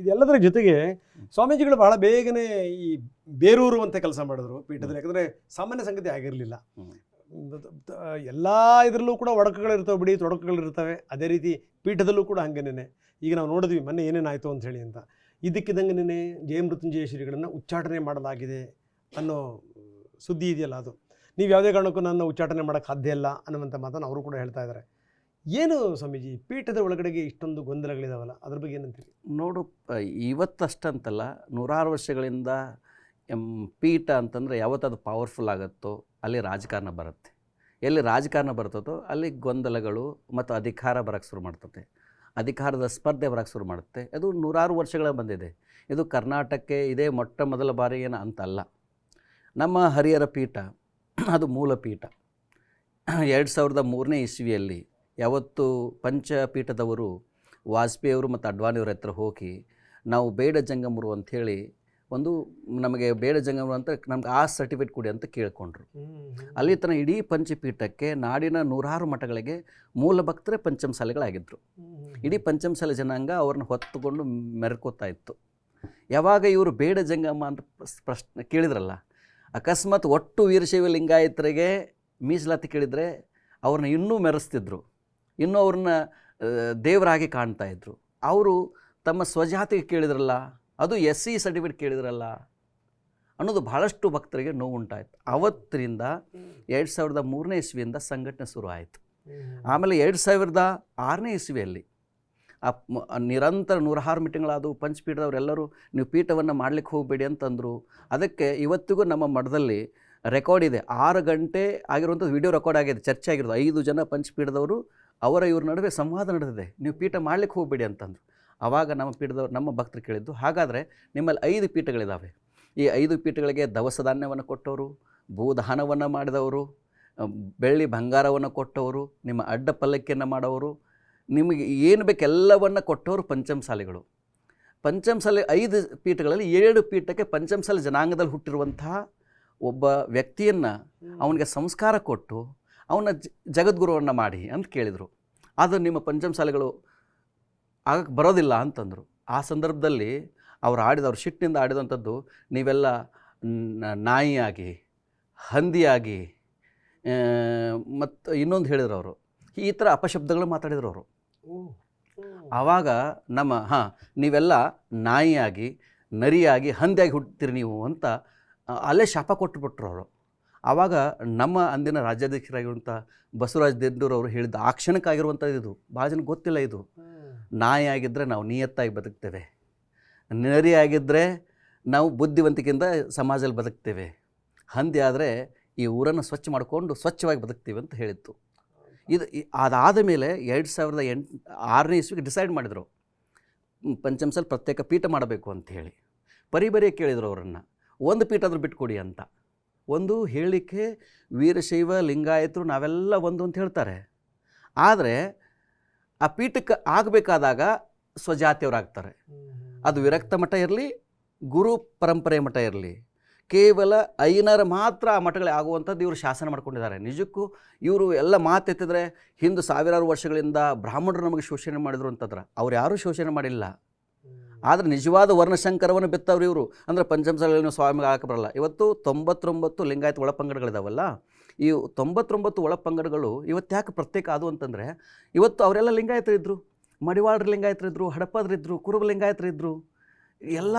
ಇದೆಲ್ಲದರ ಜೊತೆಗೆ ಸ್ವಾಮೀಜಿಗಳು ಬಹಳ ಬೇಗನೆ ಈ ಬೇರೂರುವಂತೆ ಕೆಲಸ ಮಾಡಿದ್ರು ಪೀಠದಲ್ಲಿ. ಯಾಕಂದರೆ ಸಾಮಾನ್ಯ ಸಂಗತಿ ಆಗಿರಲಿಲ್ಲ. ಎಲ್ಲ ಇದರಲ್ಲೂ ಕೂಡ ಒಡಕುಗಳಿರ್ತವೆ ಬಿಡಿ ತೊಡಕುಗಳಿರ್ತವೆ ಅದೇ ರೀತಿ ಪೀಠದಲ್ಲೂ ಕೂಡ ಹಂಗೇನೆ ಈಗ ನಾವು ನೋಡಿದ್ವಿ ಮೊನ್ನೆ ಏನೇನಾಯಿತು ಅಂತ ಹೇಳಿ ಅಂತ. ಇದಕ್ಕಿದ್ದಂಗೆ ಜಯ ಮೃತ್ಯುಂಜಯ ಶ್ರೀಗಳನ್ನು ಉಚ್ಚಾಟನೆ ಮಾಡಲಾಗಿದೆ ಅನ್ನೋ ಸುದ್ದಿ ಇದೆಯಲ್ಲ ಅದು. ನೀವು ಯಾವುದೇ ಕಾರಣಕ್ಕೂ ನನ್ನ ಉಚ್ಚಾಟನೆ ಮಾಡೋಕ್ಕೆ ಸಾಧ್ಯ ಇಲ್ಲ ಅನ್ನುವಂಥ ಮಾತನ್ನು ಅವರು ಕೂಡ ಹೇಳ್ತಾ ಇದ್ದಾರೆ. ಏನು ಸ್ವಾಮೀಜಿ, ಪೀಠದ ಒಳಗಡೆಗೆ ಇಷ್ಟೊಂದು ಗೊಂದಲಗಳಿದಾವಲ್ಲ, ಅದ್ರ ಬಗ್ಗೆ ಏನಂತೀರಿ ನೋಡು ಇವತ್ತಷ್ಟಂತಲ್ಲ, ನೂರಾರು ವರ್ಷಗಳಿಂದ ಪೀಠ ಅಂತಂದರೆ ಯಾವತ್ತದು ಪವರ್ಫುಲ್ ಆಗುತ್ತೋ, ಅಲ್ಲಿ ರಾಜಕಾರಣ ಬರುತ್ತೆ. ಎಲ್ಲಿ ರಾಜಕಾರಣ ಬರ್ತದೋ ಅಲ್ಲಿ ಗೊಂದಲಗಳು ಮತ್ತು ಅಧಿಕಾರ ಬರೋಕ್ಕೆ ಶುರು ಮಾಡ್ತದೆ ಅಧಿಕಾರದ ಸ್ಪರ್ಧೆ ಬರೋಕ್ಕೆ ಶುರು ಮಾಡುತ್ತೆ. ಅದು ನೂರಾರು ವರ್ಷಗಳ ಬಂದಿದೆ. ಇದು ಕರ್ನಾಟಕಕ್ಕೆ ಇದೇ ಮೊಟ್ಟ ಮೊದಲ ಬಾರಿ ಏನು ಅಂತಲ್ಲ. ನಮ್ಮ ಹರಿಹರ ಪೀಠ, ಅದು ಮೂಲ ಪೀಠ. ಎರಡು ಸಾವಿರದ ಮೂರನೇ ಇಸ್ವಿಯಲ್ಲಿ ಯಾವತ್ತು ಪಂಚಪೀಠದವರು ವಾಜಪೇಯಿಯವರು ಮತ್ತು ಅಡ್ವಾಣಿಯವ್ರ ಹತ್ರ ಹೋಗಿ ನಾವು ಬೇಡ ಜಂಗಮರು ಅಂಥೇಳಿ ಒಂದು ನಮಗೆ ಬೇಡ ಜಂಗಮರು ಅಂತ ನಮ್ಗೆ ಆ ಸರ್ಟಿಫಿಕೇಟ್ ಕೊಡಿ ಅಂತ ಕೇಳ್ಕೊಂಡ್ರು. ಅಲ್ಲಿ ತನಕ ಇಡೀ ಪಂಚಪೀಠಕ್ಕೆ ನಾಡಿನ ನೂರಾರು ಮಠಗಳಿಗೆ ಮೂಲ ಭಕ್ತರೇ ಪಂಚಮಸಾಲೆಗಳಾಗಿದ್ದರು ಇಡೀ ಪಂಚಮಸಾಲೆ ಜನಾಂಗ ಅವ್ರನ್ನ ಹೊತ್ತುಕೊಂಡು ಮೆರ್ಕೋತಾ ಇತ್ತು. ಯಾವಾಗ ಇವರು ಬೇಡ ಜಂಗಮ ಅಂತ ಪ್ರಶ್ನೆ ಕೇಳಿದ್ರಲ್ಲ ಅಕಸ್ಮಾತ್ ಒಟ್ಟು ವೀರಶೈವ ಲಿಂಗಾಯತರಿಗೆ ಮೀಸಲಾತಿ ಕೇಳಿದರೆ ಅವ್ರನ್ನ ಇನ್ನೂ ಮೆರೆಸ್ತಿದ್ರು. ಇನ್ನೂ ಅವ್ರನ್ನ ದೇವರಾಗಿ ಕಾಣ್ತಾ ಇದ್ರು. ಅವರು ತಮ್ಮ ಸ್ವಜಾತಿಗೆ ಕೇಳಿದ್ರಲ್ಲ ಅದು ಎಸ್ ಸಿ ಸರ್ಟಿಫಿಕೇಟ್ ಕೇಳಿದ್ರಲ್ಲ ಅನ್ನೋದು ಬಹಳಷ್ಟು ಭಕ್ತರಿಗೆ ನೋವುಂಟಾಯಿತು. ಅವತ್ತರಿಂದ ಎರಡು ಸಾವಿರದ ಮೂರನೇ ಇಸ್ವಿಯಿಂದ ಸಂಘಟನೆ ಶುರು ಆಯಿತು. ಆಮೇಲೆ ಎರಡು ಸಾವಿರದ ಆರನೇ ಇಸ್ವಿಯಲ್ಲಿ ಆ ನಿರಂತರ ನೂರಾರು ಮೀಟಿಂಗ್ಗಳಾದವು ಪಂಚಪೀಠದವರೆಲ್ಲರೂ ನೀವು ಪೀಠವನ್ನು ಮಾಡಲಿಕ್ಕೆ ಹೋಗಬೇಡಿ ಅಂತಂದರು. ಅದಕ್ಕೆ ಇವತ್ತಿಗೂ ನಮ್ಮ ಮಠದಲ್ಲಿ ರೆಕಾರ್ಡ್ ಇದೆ. ಆರು ಗಂಟೆ ಆಗಿರುವಂಥದ್ದು ವಿಡಿಯೋ ರೆಕಾರ್ಡ್ ಆಗಿದೆ ಚರ್ಚೆ ಆಗಿರೋದು. ಐದು ಜನ ಪಂಚಪೀಠದವರು ಅವರ ಇವ್ರ ನಡುವೆ ಸಂವಾದ ನಡೆದಿದೆ. ನೀವು ಪೀಠ ಮಾಡಲಿಕ್ಕೆ ಹೋಗಬೇಡಿ ಅಂತಂದರು. ಆವಾಗ ನಮ್ಮ ಪೀಠದವ್ರು ನಮ್ಮ ಭಕ್ತರು ಕೇಳಿದ್ದು ಹಾಗಾದರೆ ನಿಮ್ಮಲ್ಲಿ ಐದು ಪೀಠಗಳಿದ್ದಾವೆ ಈ ಐದು ಪೀಠಗಳಿಗೆ ದವಸ ಧಾನ್ಯವನ್ನು ಕೊಟ್ಟವರು ಭೂದಾನವನ್ನು ಮಾಡಿದವರು ಬೆಳ್ಳಿ ಬಂಗಾರವನ್ನು ಕೊಟ್ಟವರು ನಿಮ್ಮ ಅಡ್ಡ ಪಲ್ಲಕ್ಕಿಯನ್ನು ಮಾಡೋರು ನಿಮಗೆ ಏನು ಬೇಕೆಲ್ಲವನ್ನು ಕೊಟ್ಟವರು ಪಂಚಮಸಾಲಿಗಳು. ಪಂಚಮಸಾಲಿ ಐದು ಪೀಠಗಳಲ್ಲಿ ಏಳು ಪೀಠಕ್ಕೆ ಪಂಚಮಸಾಲಿ ಜನಾಂಗದಲ್ಲಿ ಹುಟ್ಟಿರುವಂತಹ ಒಬ್ಬ ವ್ಯಕ್ತಿಯನ್ನು ಅವನಿಗೆ ಸಂಸ್ಕಾರ ಕೊಟ್ಟು ಅವನ ಜ- ಜಗದ್ಗುರುವನ್ನು ಮಾಡಿ ಅಂತ ಕೇಳಿದರು. ಅದು ನಿಮ್ಮ ಪಂಚಮಸಾಲಿಗಳು ಆಗಕ್ಕೆ ಬರೋದಿಲ್ಲ ಅಂತಂದರು. ಆ ಸಂದರ್ಭದಲ್ಲಿ ಅವ್ರು ಆಡಿದ ಅವ್ರ ಶಿಟ್ಟಿನಿಂದ ಆಡಿದಂಥದ್ದು ನೀವೆಲ್ಲ ನಾಯಿಯಾಗಿ ಹಂದಿಯಾಗಿ ಮತ್ತು ಇನ್ನೊಂದು ಹೇಳಿದ್ರು ಅವರು. ಈ ಥರ ಅಪಶಬ್ದಗಳು ಮಾತಾಡಿದ್ರು ಅವರು. ಆವಾಗ ನಮ್ಮ ಹಾಂ ನೀವೆಲ್ಲ ನಾಯಿಯಾಗಿ ನರಿಯಾಗಿ ಹಂದಿಯಾಗಿ ಹುಟ್ಟುತ್ತೀರಿ ನೀವು ಅಂತ ಅಲ್ಲೇ ಶಾಪ ಕೊಟ್ಟುಬಿಟ್ರು ಅವರು. ಆವಾಗ ನಮ್ಮ ಅಂದಿನ ರಾಜ್ಯಾಧ್ಯಕ್ಷರಾಗಿರುವಂಥ ಬಸವರಾಜ ದೆಡ್ಡೂರು ಅವರು ಹೇಳಿದ ಆ ಕ್ಷಣಕ್ಕಾಗಿರುವಂಥದ್ದು ಇದು. ಭಾಳ ಜನ ಗೊತ್ತಿಲ್ಲ ಇದು. ನಾಯಿ ಆಗಿದ್ದರೆ ನಾವು ನಿಯತ್ತಾಗಿ ಬದುಕ್ತೇವೆ. ನರಿ ಆಗಿದ್ದರೆ ನಾವು ಬುದ್ಧಿವಂತಿಕೆಯಿಂದ ಸಮಾಜದಲ್ಲಿ ಬದುಕ್ತೇವೆ. ಹಂದಿ ಆದರೆ ಈ ಊರನ್ನು ಸ್ವಚ್ಛ ಮಾಡಿಕೊಂಡು ಸ್ವಚ್ಛವಾಗಿ ಬದುಕ್ತೀವಿ ಅಂತ ಹೇಳಿತ್ತು. ಇದು ಅದಾದ ಮೇಲೆ ಎರಡು ಸಾವಿರದ ಎಂಟು ಆರನೇ ಇಸ್ವಿಗೆ ಡಿಸೈಡ್ ಮಾಡಿದರು. ಪಂಚಮಸಲ್ಲಿ ಪ್ರತ್ಯೇಕ ಪೀಠ ಮಾಡಬೇಕು ಅಂತ ಹೇಳಿ. ಪರಿಬರಿ ಕೇಳಿದರು ಅವರನ್ನು. ಒಂದು ಪೀಠ ಆದರೂ ಬಿಟ್ಕೊಡಿ ಅಂತ. ಒಂದು ಹೇಳಲಿಕ್ಕೆ ವೀರಶೈವ ಲಿಂಗಾಯತರು ನಾವೆಲ್ಲ ಒಂದು ಅಂತ ಹೇಳ್ತಾರೆ. ಆದರೆ ಆ ಪೀಠಕ್ಕೆ ಆಗಬೇಕಾದಾಗ ಸ್ವಜಾತಿಯವರಾಗ್ತಾರೆ. ಅದು ವಿರಕ್ತ ಮಠ ಇರಲಿ ಗುರು ಪರಂಪರೆ ಮಠ ಇರಲಿ. ಕೇವಲ ಐನರ ಮಾತ್ರ ಆ ಮಠಗಳೇ ಆಗುವಂಥದ್ದು ಇವರು ಶಾಸನ ಮಾಡ್ಕೊಂಡಿದ್ದಾರೆ. ನಿಜಕ್ಕೂ ಇವರು ಎಲ್ಲ ಮಾತೆತ್ತಿದ್ರೆ ಹಿಂದೆ ಸಾವಿರಾರು ವರ್ಷಗಳಿಂದ ಬ್ರಾಹ್ಮಣರು ನಮಗೆ ಶೋಷಣೆ ಮಾಡಿದ್ರು ಅಂತಂದ್ರೆ. ಅವ್ರು ಯಾರೂ ಶೋಷಣೆ ಮಾಡಿಲ್ಲ. ಆದರೆ ನಿಜವಾದ ವರ್ಣಶಂಕರವನ್ನು ಬಿತ್ತವ್ರು ಇವರು. ಅಂದರೆ ಪಂಚಮಸಾಲಿನ ಸ್ವಾಮಿಗೆ ಬರಲ್ಲ. ಇವತ್ತು ತೊಂಬತ್ತೊಂಬತ್ತು ಲಿಂಗಾಯತ ಒಳಪಂಗಡಗಳಿದಾವಲ್ಲ, ಈ ತೊಂಬತ್ತೊಂಬತ್ತು ಒಳಪಂಗಡಗಳು ಇವತ್ತು ಯಾಕೆ ಪ್ರತ್ಯೇಕ ಆದವು ಅಂತಂದರೆ, ಇವತ್ತು ಅವರೆಲ್ಲ ಲಿಂಗಾಯತರಿದ್ದರು ಮಡಿವಾಳರ ಲಿಂಗಾಯತರಿದ್ದರು ಹಡಪದ್ರಿದ್ದರು ಕುರುಬ ಲಿಂಗಾಯತರಿದ್ದರು ಎಲ್ಲ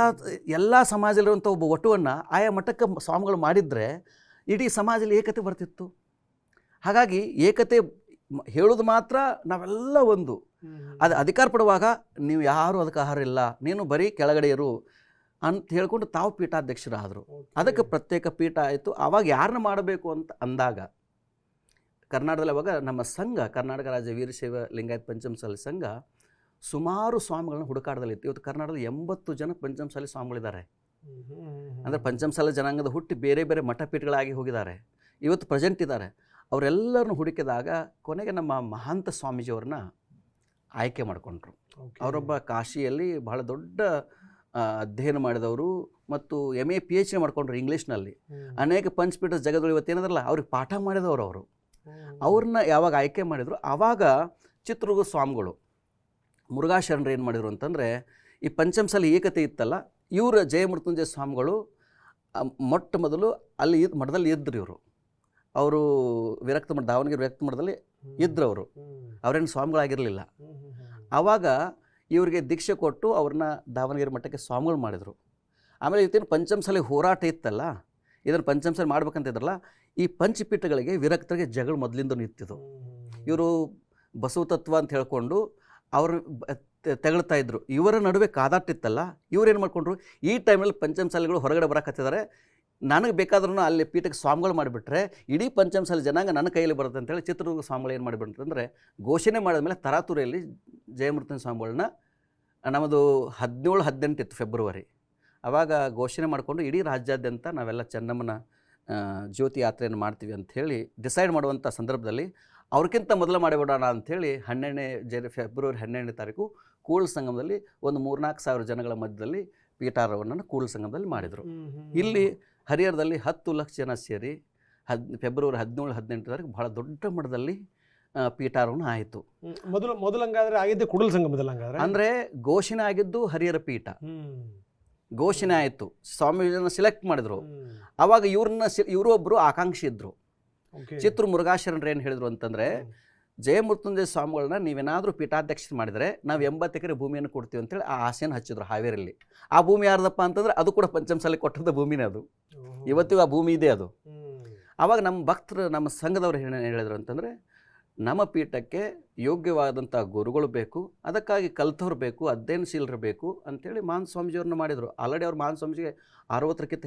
ಎಲ್ಲ ಸಮಾಜದಲ್ಲಿರುವಂಥ ಒಬ್ಬ ಒಟುವನ್ನು ಆಯಾ ಮಠಕ್ಕೆ ಸ್ವಾಮಿಗಳು ಮಾಡಿದರೆ ಇಡೀ ಸಮಾಜದಲ್ಲಿ ಏಕತೆ ಬರ್ತಿತ್ತು. ಹಾಗಾಗಿ ಏಕತೆ ಹೇಳೋದು ಮಾತ್ರ ನಾವೆಲ್ಲ ಒಂದು. ಅದು ಅಧಿಕಾರ ಪಡುವಾಗ ನೀವು ಯಾರು ಅದಕ್ಕೆ ಆಹಾರ ಇಲ್ಲ ನೀನು ಬರೀ ಕೆಳಗಡೆ ಇರು ಅಂತ ಹೇಳ್ಕೊಂಡು ತಾವು ಪೀಠಾಧ್ಯಕ್ಷರಾದರು. ಅದಕ್ಕೆ ಪ್ರತ್ಯೇಕ ಪೀಠ ಆಯಿತು. ಆವಾಗ ಯಾರನ್ನ ಮಾಡಬೇಕು ಅಂತ ಅಂದಾಗ ಕರ್ನಾಟಕದಲ್ಲಿ ಅವಾಗ ನಮ್ಮ ಸಂಘ ಕರ್ನಾಟಕ ರಾಜ್ಯ ವೀರಶೈವ ಲಿಂಗಾಯತ್ ಪಂಚಮಸಾಲಿ ಸಂಘ ಸುಮಾರು ಸ್ವಾಮಿಗಳನ್ನ ಹುಡುಕಾಟದಲ್ಲಿತ್ತು ಇವತ್ತು ಕರ್ನಾಟಕದಲ್ಲಿ ಎಂಬತ್ತು ಜನ ಪಂಚಮಸಾಲಿ ಸ್ವಾಮಿಗಳಿದ್ದಾರೆ. ಅಂದರೆ ಪಂಚಮಸಾಲಿ ಜನಾಂಗದ ಹುಟ್ಟಿ ಬೇರೆ ಬೇರೆ ಮಠಪೀಠಗಳಾಗಿ ಹೋಗಿದ್ದಾರೆ. ಇವತ್ತು ಪ್ರೆಸೆಂಟ್ ಇದ್ದಾರೆ. ಅವರೆಲ್ಲರನ್ನು ಹುಡುಕಿದಾಗ ಕೊನೆಗೆ ನಮ್ಮ ಮಹಾಂತ ಸ್ವಾಮೀಜಿಯವ್ರನ್ನ ಆಯ್ಕೆ ಮಾಡಿಕೊಂಡ್ರು. ಅವರೊಬ್ಬ ಕಾಶಿಯಲ್ಲಿ ಬಹಳ ದೊಡ್ಡ ಅಧ್ಯಯನ ಮಾಡಿದವರು ಮತ್ತು M A P H D ಮಾಡ್ಕೊಂಡ್ರು ಇಂಗ್ಲೀಷ್ನಲ್ಲಿ. ಅನೇಕ ಪಂಚಪೀಠ ಪೀಠ ಇವತ್ತು ಏನದಲ್ಲ ಅವ್ರಿಗೆ ಪಾಠ ಮಾಡಿದವರು ಅವರು. ಅವ್ರನ್ನ ಯಾವಾಗ ಆಯ್ಕೆ ಮಾಡಿದ್ರು ಆವಾಗ ಚಿತ್ರದುರ್ಗ ಸ್ವಾಮಿಗಳು ಮುರುಘಾ ಶರಣರು ಏನು ಮಾಡಿದ್ರು ಅಂತಂದರೆ ಈ ಪಂಚಮಸಲ್ಲಿ ಏಕತೆ ಇತ್ತಲ್ಲ ಇವರ ಜಯಮೃತ್ಯುಂಜಯ ಸ್ವಾಮಿಗಳು ಮೊಟ್ಟ ಮೊದಲು ಅಲ್ಲಿ ಮಠದಲ್ಲಿ ಇದ್ದರು ಇವರು. ಅವರು ವಿರಕ್ತ ಮಠ ದಾವಣಗೆರೆ ವಿರಕ್ತ ಮಠದಲ್ಲಿ ಇದ್ದರು ಅವರು. ಅವರೇನು ಸ್ವಾಮಿಗಳಾಗಿರಲಿಲ್ಲ. ಆವಾಗ ಇವರಿಗೆ ದೀಕ್ಷೆ ಕೊಟ್ಟು ಅವ್ರನ್ನ ದಾವಣಗೆರೆ ಮಠಕ್ಕೆ ಸ್ವಾಮಿಗಳು ಮಾಡಿದರು. ಆಮೇಲೆ ಇವತ್ತೇನು ಪಂಚಮಸಾಲಿ ಹೋರಾಟ ಇತ್ತಲ್ಲ, ಇದನ್ನು ಪಂಚಮಸಾಲಿ ಮಾಡ್ಬೇಕಂತಿದ್ರಲ್ಲ ಈ ಪಂಚಪೀಠಗಳಿಗೆ ವಿರಕ್ತರಿಗೆ ಜಗಳ ಮೊದಲಿಂದ ಇತ್ತಿದ್ದು. ಇವರು ಬಸವ ತತ್ವ ಅಂತ ಹೇಳ್ಕೊಂಡು ಅವರು ತೆಗಳ್ತಾ ಇದ್ರು. ಇವರ ನಡುವೆ ಕಾದಾಟ ಇತ್ತಲ್ಲ ಏನು ಮಾಡ್ಕೊಂಡ್ರು? ಈ ಟೈಮಲ್ಲಿ ಪಂಚಮಸಾಲಿಗಳು ಹೊರಗಡೆ ಬರಕತ್ತಿದ್ದಾರೆ ನನಗೆ ಬೇಕಾದ್ರೂ ಅಲ್ಲಿ ಪೀಠಕ್ಕೆ ಸ್ವಾಮಿಗಳು ಮಾಡಿಬಿಟ್ರೆ ಇಡೀ ಪಂಚಮಸಾಲಿ ಜನಾಂಗ ನನ್ನ ಕೈಯಲ್ಲಿ ಬರುತ್ತೆ ಅಂತೇಳಿ ಚಿತ್ರದುರ್ಗ ಸ್ವಾಮಿಗಳು ಏನು ಮಾಡಿಬಿಟ್ರೆ ಅಂದರೆ ಘೋಷಣೆ ಮಾಡಿದ್ಮೇಲೆ ತರಾತುರಿಯಲ್ಲಿ ಜಯಮೃತನ ಸ್ವಾಮಿಗಳನ್ನ ನಮ್ಮದು ಹದಿನೇಳು ಹದಿನೆಂಟು ಇತ್ತು ಫೆಬ್ರವರಿ. ಆವಾಗ ಘೋಷಣೆ ಮಾಡಿಕೊಂಡು ಇಡೀ ರಾಜ್ಯಾದ್ಯಂತ ನಾವೆಲ್ಲ ಚೆನ್ನಮ್ಮನ ಜ್ಯೋತಿ ಯಾತ್ರೆಯನ್ನು ಮಾಡ್ತೀವಿ ಅಂಥೇಳಿ ಡಿಸೈಡ್ ಮಾಡುವಂಥ ಸಂದರ್ಭದಲ್ಲಿ ಅವ್ರಿಗಿಂತ ಮೊದಲು ಮಾಡಿಬಿಡೋಣ ಅಂಥೇಳಿ ಹನ್ನೆರಡನೇ ಜನ ಫೆಬ್ರವರಿ ಹನ್ನೆರಡನೇ ತಾರೀಕು ಕೂಳ್ ಸಂಗಮದಲ್ಲಿ ಒಂದು ಮೂರ್ನಾಲ್ಕು ಸಾವಿರ ಜನಗಳ ಮಧ್ಯದಲ್ಲಿ ಪೀಠಾರೋಹಣವನ್ನು ಕೂಳ್ ಸಂಗಮದಲ್ಲಿ ಮಾಡಿದರು. ಇಲ್ಲಿ ಹರಿಹರದಲ್ಲಿ ಹತ್ತು ಲಕ್ಷ ಜನ ಸೇರಿ ಹದ್ ಫೆಬ್ರವರಿ ಹದಿನೇಳು ಹದಿನೆಂಟು ತಾರೀಕು ಬಹಳ ದೊಡ್ಡ ಮಟ್ಟದಲ್ಲಿ ಪೀಠಾರೋಹಣ ಆಯಿತು. ಮೊದಲು ಮೊದಲು ಹಂಗಾದ್ರೆ ಆಗಿದ್ದೆ ಕುಡಲ್ ಸಂಘ ಹಂಗಾದ್ರೆ ಅಂದ್ರೆ ಘೋಷಣೆ ಆಗಿದ್ದು ಹರಿಹರ ಪೀಠ. ಘೋಷಣೆ ಆಯಿತು. ಸ್ವಾಮಿಗಳನ್ನ ಸೆಲೆಕ್ಟ್ ಮಾಡಿದ್ರು. ಅವಾಗ ಆವಾಗ ಇವ್ರನ್ನ ಇವರೊಬ್ರು ಆಕಾಂಕ್ಷಿ ಇದ್ರು. ಚಿತ್ರ ಮುರುಘಾಶರಣರು ಏನು ಹೇಳಿದ್ರು ಅಂತಂದರೆ. ಜಯಮೃತ್ಯುಂಜಯ ಸ್ವಾಮಿಗಳನ್ನ ನೀವೇನಾದರೂ ಪೀಠಾಧ್ಯಕ್ಷರು ಮಾಡಿದರೆ ನಾವು ಎಂಬತ್ತು ಎಕರೆ ಭೂಮಿಯನ್ನು ಕೊಡ್ತೀವಿ ಅಂತೇಳಿ ಆ ಆಸೆಯನ್ನು ಹಚ್ಚಿದ್ರು ಹಾವೇರಿಯಲ್ಲಿ. ಆ ಭೂಮಿ ಯಾರ್ದಪ್ಪ ಅಂತಂದ್ರೆ ಅದು ಕೂಡ ಪಂಚಮಸಾಲಿ ಕೊಟ್ಟಂಥ ಭೂಮಿನೇ ಅದು. ಇವತ್ತಿಗೂ ಆ ಭೂಮಿ ಇದೆ ಅದು. ಆವಾಗ ನಮ್ಮ ಭಕ್ತರು ನಮ್ಮ ಸಂಘದವರು ಏನು ಹೇಳಿದ್ರು ಅಂತಂದರೆ ನಮ್ಮ ಪೀಠಕ್ಕೆ ಯೋಗ್ಯವಾದಂಥ ಗುರುಗಳು ಬೇಕು ಅದಕ್ಕಾಗಿ ಕಲ್ತವ್ರು ಬೇಕು ಅಧ್ಯಯನಶೀಲರು ಬೇಕು ಅಂತೇಳಿ ಮಾನ್ ಸ್ವಾಮೀಜಿಯವ್ರನ್ನ ಮಾಡಿದರು. ಆಲ್ರೆಡಿ ಅವ್ರು ಮಾನ್ ಸ್ವಾಮೀಜಿಗೆ ಅರವತ್ತರಕ್ಕಿಂತ